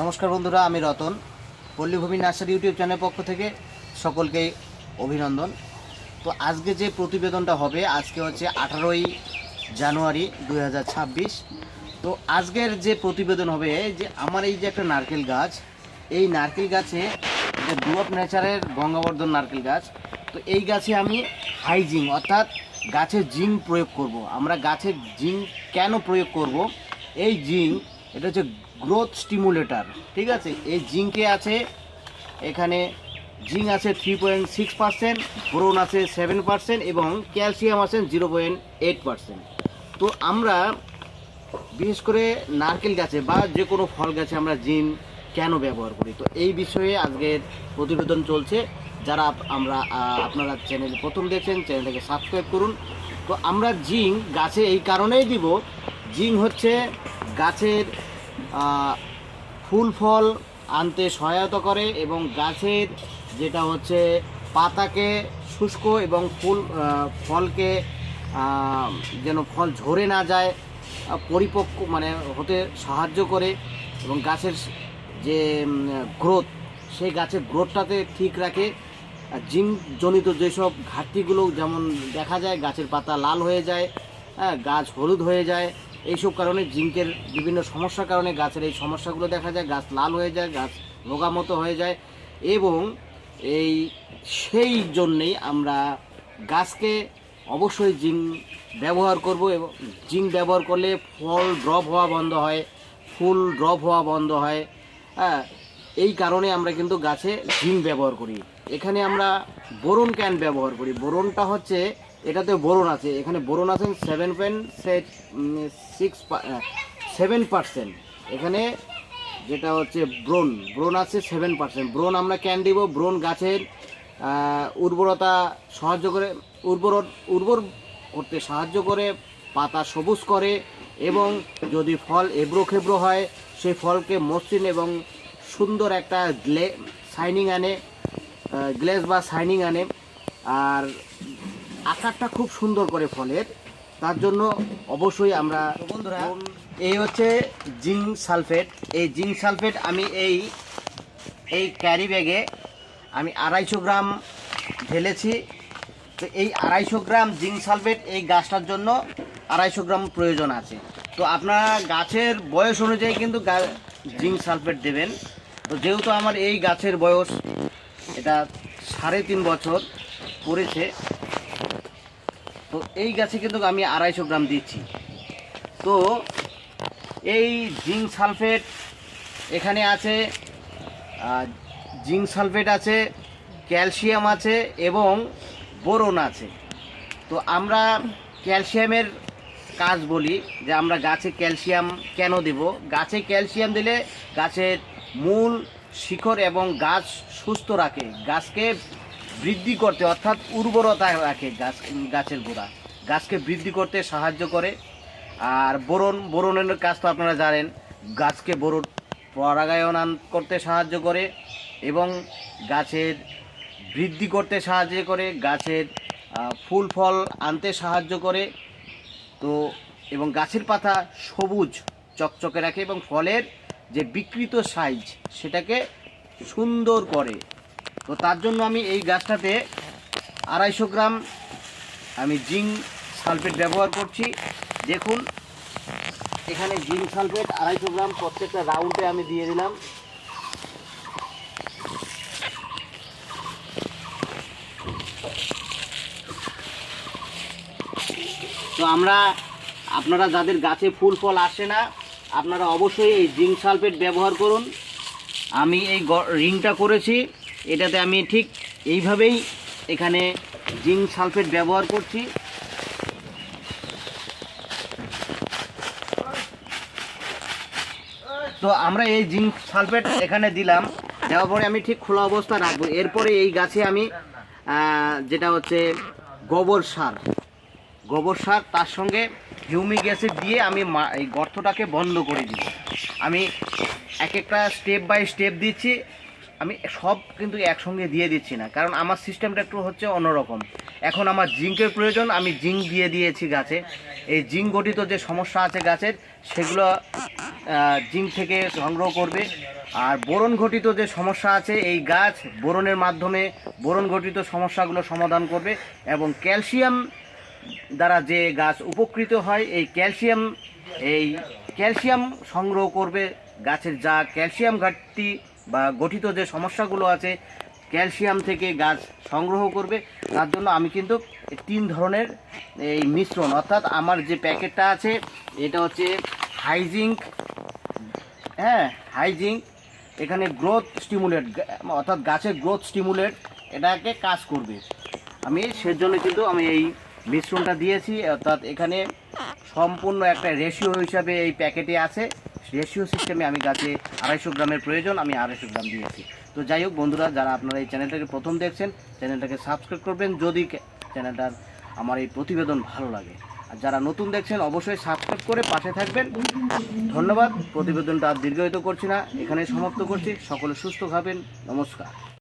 নমস্কার বন্ধুরা, আমি Ratan. Pallibhumi nursery YouTube channel পক্ষ থেকে সকলকেই অভিনন্দন। তো আজকে যে প্রতিবেদনটা হবে, আজকে হচ্ছে আঠারোই জানুয়ারি দু হাজার ছাব্বিশ। তো আজকের যে প্রতিবেদন হবে যে আমার এই যে একটা নারকেল গাছ, এই নারকেল গাছে যে ডু অফ নেচারের গঙ্গাবর্ধন নারকেল গাছ, তো এই গাছে আমি হাইজিং অর্থাৎ গাছে জিঙ্ক প্রয়োগ করব। আমরা গাছে জিঙ্ক কেন প্রয়োগ করব? এই জিঙ্ক, এটা হচ্ছে গ্রোথ স্টিমুলেটর ঠিক আছে? এই জিঙ্কে আছে, এখানে জিঙ্ক আছে three point six percent boron আছে সেভেন পার্সেন্ট এবং ক্যালসিয়াম আছে জিরো পয়েন্ট এইট পার্সেন্ট তো আমরা, বিশেষ করে নারকেল গাছে বা যে কোনো ফল গাছে আমরা জিন কেন ব্যবহার করি? তো এই বিষয়ে আজকের প্রতিবেদন চলছে। যারা আমরা আপনারা চ্যানেল প্রথম দেখছেন, চ্যানেলটাকে সাবস্ক্রাইব করুন। তো আমরা জিঙ্ক গাছে এই কারণেই দিব। জিঙ্ক হচ্ছে গাছের ফুল ফল আনতে সহায়তা করে এবং গাছের যেটা হচ্ছে পাতাকে শুষ্ক এবং ফুল ফলকে যেন ফল ঝরে না যায় পরিপক্ক মানে হতে সাহায্য করে এবং গাছের যে গ্রোথ, সেই গাছের গ্রোথটাতে ঠিক রাখে। আর জিঙ্ক জনিত যেসব ঘাটতিগুলো যেমন দেখা যায়, গাছের পাতা লাল হয়ে যায় হ্যাঁ গাছ হলুদ হয়ে যায় এইসব কারণে জিঙ্কের বিভিন্ন সমস্যার কারণে গাছের এই সমস্যাগুলো দেখা যায়, গাছ লাল হয়ে যায়, গাছ রোগামতো হয়ে যায় এবং এই সেই জন্যেই আমরা গাছকে অবশ্যই জিঙ্ক ব্যবহার করব এবং জিঙ্ক ব্যবহার করলে ফল ড্রপ হওয়া বন্ধ হয়, ফুল ড্রপ হওয়া বন্ধ হয় হ্যাঁ এই কারণে আমরা কিন্তু গাছে জিঙ্ক ব্যবহার করি। এখানে আমরা বোরন ক্যান ব্যবহার করি। বোরনটা হচ্ছে এটাতে বোরন আছে। এখানে বোরন আছে seven point six seven percent এখানে যেটা হচ্ছে ব্রোন ব্রোন আছে সেভেন পার্সেন্ট ব্রোন আমরা ক্যান দিব ব্রোন গাছের উর্বরতা সাহায্য করে, উর্বর উর্বর করতে সাহায্য করে, পাতা সবুজ করে এবং যদি ফল এবড়ো খেবড়ো হয়, সেই ফলকে মসৃণ এবং সুন্দর একটা গ্লে শাইনিং আনে গ্লেজ বা শাইনিং আনে। আর আকারটা খুব সুন্দর করে ফলের। তার জন্য অবশ্যই আমরা বন্ধুরা এই হচ্ছে জিঙ্ক সালফেট। এই জিঙ্ক সালফেট আমি এই এই ক্যারি ব্যাগে আমি আড়াইশো গ্রাম ঢেলেছি। তো এই আড়াইশো গ্রাম জিঙ্ক সালফেট এই গাছটার জন্য আড়াইশো গ্রাম প্রয়োজন আছে। তো আপনারা গাছের বয়স অনুযায়ী কিন্তু জিঙ্ক সালফেট দেবেন। তো যেহেতু আমার এই গাছের বয়স এটা সাড়ে তিন বছর পড়েছে তো এই গাছে কিন্তু আমি আড়াইশো গ্রাম দিচ্ছি। তো এই জিঙ্ক সালফেট এখানে আছে জিঙ্ক সালফেট আছে, ক্যালসিয়াম আছে এবং বোরন আছে। তো আমরা ক্যালসিয়ামের কাজ বলি যে আমরা গাছে ক্যালসিয়াম কেন দেব? গাছে ক্যালসিয়াম দিলে গাছের মূল শিকড় এবং গাছ সুস্থ রাখে। গাছকে বৃদ্ধি করতে অর্থাৎ উর্বরতা রাখে গাছ, গাছের গোড়া। গাছকে বৃদ্ধি করতে সাহায্য করে। আর বোরন, বোরনের কাজ তো আপনারা জানেন, গাছকে বোরন পরাগায়ন করতে সাহায্য করে এবং গাছের বৃদ্ধি করতে সাহায্য করে, গাছের ফুল, ফল আনতে সাহায্য করে। তো, এবং গাছের পাতা সবুজ, চকচকে রাখে এবং ফলের যে বিকৃত সাইজ, সেটাকে সুন্দর করে তো তার জন্য আমি এই গাছটাতে আড়াইশো গ্রাম আমি জিঙ্ক সালফেট ব্যবহার করছি। দেখুন, এখানে জিঙ্ক সালফেট আড়াইশো গ্রাম, প্রত্যেকটা রাউন্ডে আমি দিয়ে দিলাম। তো আমরা, আপনারা যাদের গাছে ফুল ফল আসে না, আপনারা অবশ্যই এই জিঙ্ক সালফেট ব্যবহার করুন। আমি এই রিংটা করেছি। এটাতে আমি ঠিক এইভাবেই এখানে জিঙ্ক সালফেট ব্যবহার করছি। তো আমরা এই জিঙ্ক সালফেট এখানে দিলাম, দেওয়ার পরে আমি ঠিক খোলা অবস্থা রাখব। এরপরে এই গাছে আমি যেটা হচ্ছে গোবর সার। গোবর সার তার সঙ্গে হিউমিক অ্যাসিড দিয়ে আমি এই গর্তটাকে বন্ধ করে দিই আমি এক একটা স্টেপ বাই স্টেপ দিচ্ছি আমি সব কিন্তু একসঙ্গে দিয়ে দিচ্ছি না। কারণ আমার সিস্টেমটা একটু হচ্ছে অন্যরকম। এখন আমার জিঙ্কের প্রয়োজন, আমি জিঙ্ক দিয়ে দিয়েছি গাছে। এই জিঙ্ক গঠিত যে সমস্যা আছে গাছের, সেগুলো জিঙ্ক থেকে সংগ্রহ করবে। আর বোরন ঘটিত যে সমস্যা আছে, এই গাছ বোরনের মাধ্যমে বোরন ঘটিত সমস্যাগুলো সমাধান করবে এবং ক্যালসিয়াম দ্বারা যে গাছ উপকৃত হয়, এই ক্যালসিয়াম এই ক্যালসিয়াম সংগ্রহ করবে গাছের যা ক্যালসিয়াম ঘাটতি বা গঠিত যে সমস্যাগুলো আছে, ক্যালসিয়াম থেকে গাছ সংগ্রহ করবে, তার জন্য আমি কিন্তু তিন ধরনের এই মিশ্রণ, অর্থাৎ আমার যে প্যাকেটটা আছে, এটা হচ্ছে হাইজিঙ্ক হ্যাঁ হাইজিঙ্ক, এখানে গ্রোথ স্টিমুলেট, অর্থাৎ গাছের গ্রোথ স্টিমুলেট, এটাকে কাজ করবে। আমি সেজন্য কিন্তু আমি এই মিশ্রণটা দিয়েছি, অর্থাৎ এখানে সম্পূর্ণ একটা রেশিও হিসাবে এই প্যাকেটে আছে। রেশিও সিস্টেমে আমি গাছে আড়াইশো গ্রামের প্রয়োজন, আমি আড়াইশো গ্রাম দিয়েছি। তো যাই হোক বন্ধুরা, যারা আপনারা এই চ্যানেলটাকে প্রথম দেখছেন, চ্যানেলটাকে সাবস্ক্রাইব করবেন যদি চ্যানেলটার আমার এই প্রতিবেদন ভালো লাগে। আর যারা নতুন দেখছেন, অবশ্যই সাবস্ক্রাইব করে পাশে থাকবেন। ধন্যবাদ, প্রতিবেদনটা আর দীর্ঘায়িত করছি না এখানে সমাপ্ত করছি। সকলে সুস্থ খাবেন নমস্কার।